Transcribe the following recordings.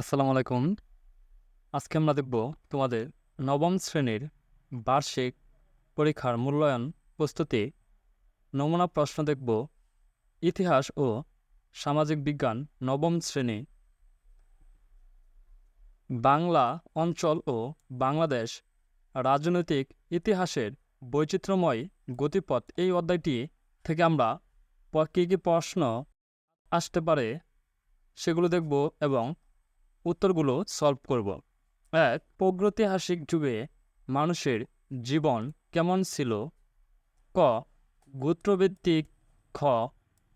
আসসালামু আলাইকুম। আজকে আমরা দেখব তোমাদের নবম শ্রেণির বার্ষিক পরীক্ষার মূল্যায়ন প্রস্তুতি। নমুনা প্রশ্ন দেখব, ইতিহাস ও সামাজিক বিজ্ঞান নবম শ্রেণি। বাংলা অঞ্চল ও বাংলাদেশ রাজনৈতিক ইতিহাসের বৈচিত্র্যময় গতিপথ। এই অধ্যায়টি থেকে আমরা কী কী প্রশ্ন আসতে পারে সেগুলো দেখব এবং উত্তরগুলো সলভ করব। এক প্রগৈতিহাসিক যুগে মানুষের জীবন কেমন ছিল? ক, গোত্রভিত্তিক, খ,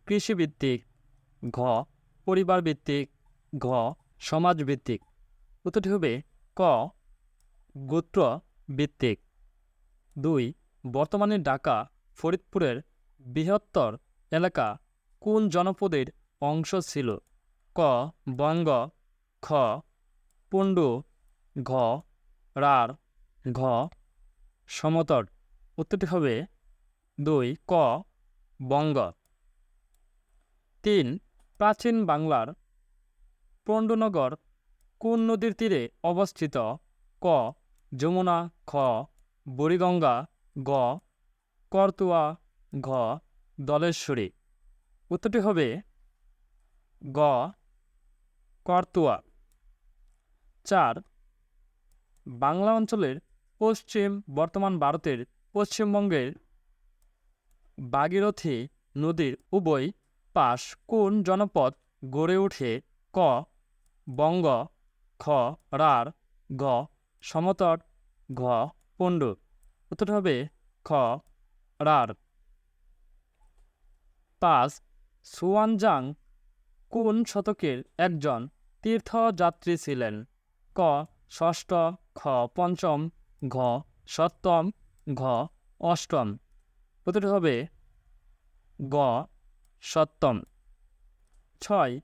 কৃষিভিত্তিক, ঘ, পরিবারভিত্তিক, ঘ, সমাজভিত্তিক। উত্তরটি হবে ক গোত্র ভিত্তিক দুই, বর্তমানে ঢাকা, ফরিদপুরের বৃহত্তর এলাকা কোন জনপদের অংশ ছিল? ক, বঙ্গ খ, পুণ্ডু, ঘ, রার, ঘ, সমতট। উত্তরটি হবে দুই, ক, বঙ্গ। তিন, প্রাচীন বাংলার পণ্ডনগর কোন নদীর তীরে অবস্থিত? ক, যমুনা, খ, বুড়িগঙ্গা, গ, করতুয়া, ঘ, দলেশ্বরী। উত্তরটি হবে গ, করতুয়া। চার, বাংলা অঞ্চলের পশ্চিম, বর্তমান ভারতের পশ্চিমবঙ্গের ভাগীরথী নদীর উভয় পাশ কোন জনপদ গড়ে ওঠে? ক, বঙ্গ, খ রার গ, সমতট, ঘ, পণ্ড। উত্তর হবে খ রার পাঁচ সুয়ানজাং কোন শতকের একজন তীর্থযাত্রী ছিলেন? ক, ষষ্ঠ, খ, পঞ্চম, ঘ, সপ্তম, ঘ, অষ্টম। উত্তরটি হবে গ, সপ্তম। ছয়,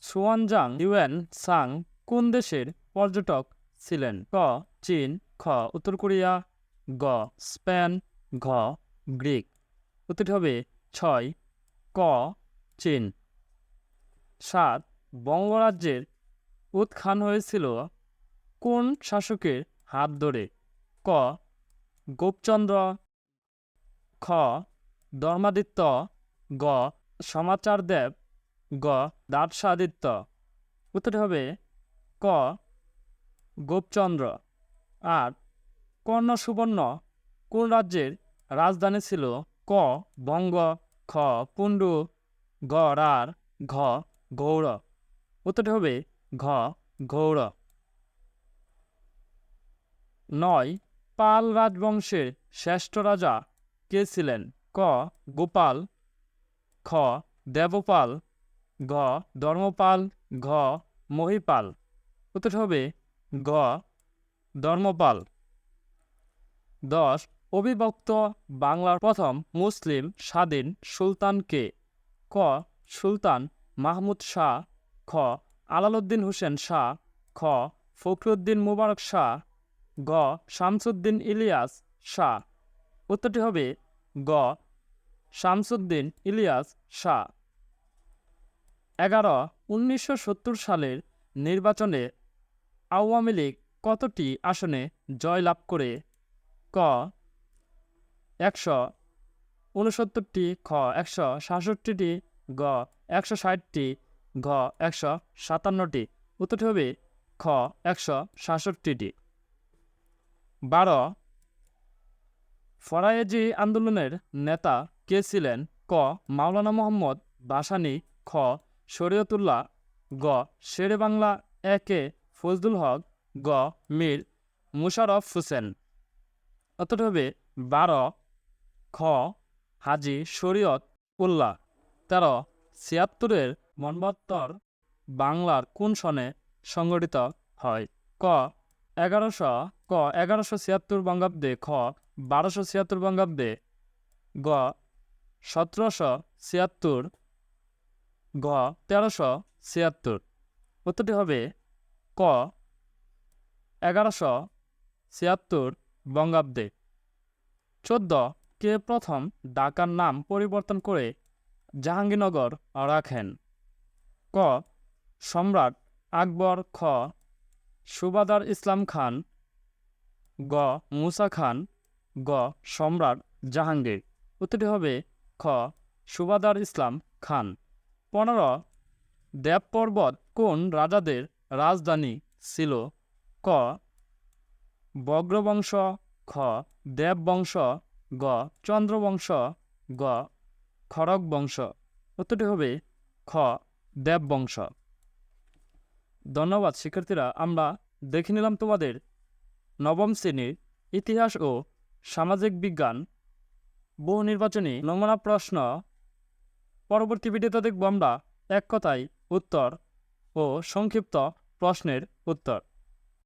সুয়ানজাং ইউএন সাং কোন দেশের পর্যটক ছিলেন? ক, চীন, খ, উত্তর কোরিয়া, গ, স্পেন, ঘ, গ্রিক। উত্তরটি হবে ছয়, ক, চীন। সাত, বঙ্গরাজ্যের উত্থান হয়েছিল কোন শাসকের হাত ধরে? ক. গোপচন্দ্র। খ. ধর্মাদিত্য। গ. সমাচারদেব। গ. দার্শাদিত্য উত্তরটি হবে ক. গোপচন্দ্র। আর কর্ণ সুবর্ণ কোন রাজ্যের রাজধানী ছিল? ক. বঙ্গ। খ. পুণ্ডু। গ. রার ঘ. গৌড়। উত্তরটি হবে ঘ, গৌড়। নয়, পাল রাজবংশের শ্রেষ্ঠ রাজা কে ছিলেন? ক, গোপাল। খ, দেবপাল। গ ধর্মপাল। ঘ, মহিপাল। উত্তর হবে গ ধর্মপাল। দশ, অবিভক্ত বাংলার প্রথম মুসলিম স্বাধীন সুলতান কে? ক, সুলতান মাহমুদ শাহ। খ আলালউদ্দিন হোসেন শাহ, খ, ফখরুদ্দিন মুবারক শাহ, গ, শামসুদ্দিন ইলিয়াস শাহ। উত্তরটি হবে গ, শামসুদ্দিন ইলিয়াস শাহ। এগারো, উনিশশো সালের নির্বাচনে আওয়ামী লীগ কতটি আসনে জয়লাভ করে? ক, একশো উনসত্তরটি খ, একশো সাতষট্টিটি, গ, একশো ষাটটি ঘ একশো সাতান্নটি। উত্তরটি হবে খ একশো সাতষট্টিটি। বারো ফরায়েজি আন্দোলনের নেতা কে ছিলেন? ক মাওলানা মোহাম্মদ বাসানি। খ শরীয়তুল্লাহ। গ শেরে বাংলা। একে ফজলুল হক। গ মীর মুশারফ হোসেন। অতটা হবে বারো খ হাজি শরীয়ত উল্লাহ। তেরো ছিয়াত্তরের মনবত্তর বাংলার কোন সনে সংগঠিত হয়? ক, এগারোশো ক, এগারোশো ছিয়াত্তর বঙ্গাব্দে, খ, বারোশো ছিয়াত্তর বঙ্গাব্দে, গ, সতেরোশো ছিয়াত্তর, গ, তেরোশো ছিয়াত্তর। উত্তরটি হবে ক, এগারোশো ছিয়াত্তর বঙ্গাব্দে। চোদ্দ, কে প্রথম ঢাকার নাম পরিবর্তন করে জাহাঙ্গীরনগর রাখেন? ক, সম্রাট আকবর খ, সুবাদার ইসলাম খান, গ, মুসা খান, গ, সম্রাট জাহাঙ্গীর। উত্তরটি হবে খ, সুবাদার ইসলাম খান। পনেরো, দেব পর্বত কোন রাজাদের রাজধানী ছিল? ক বগ্রবংশ খ দেববংশ গ, চন্দ্রবংশ, গ, খড়গ বংশ। উত্তরটি হবে খ দেববংশ। ধন্যবাদ, শিক্ষার্থীরা। আমরা দেখে নিলাম তোমাদের নবম শ্রেণির ইতিহাস ও সামাজিক বিজ্ঞান। বহু নির্বাচনী নমুনা প্রশ্ন। পরবর্তী ভিডিওতে দেখব আমরা এক কথায় উত্তর ও সংক্ষিপ্ত প্রশ্নের উত্তর।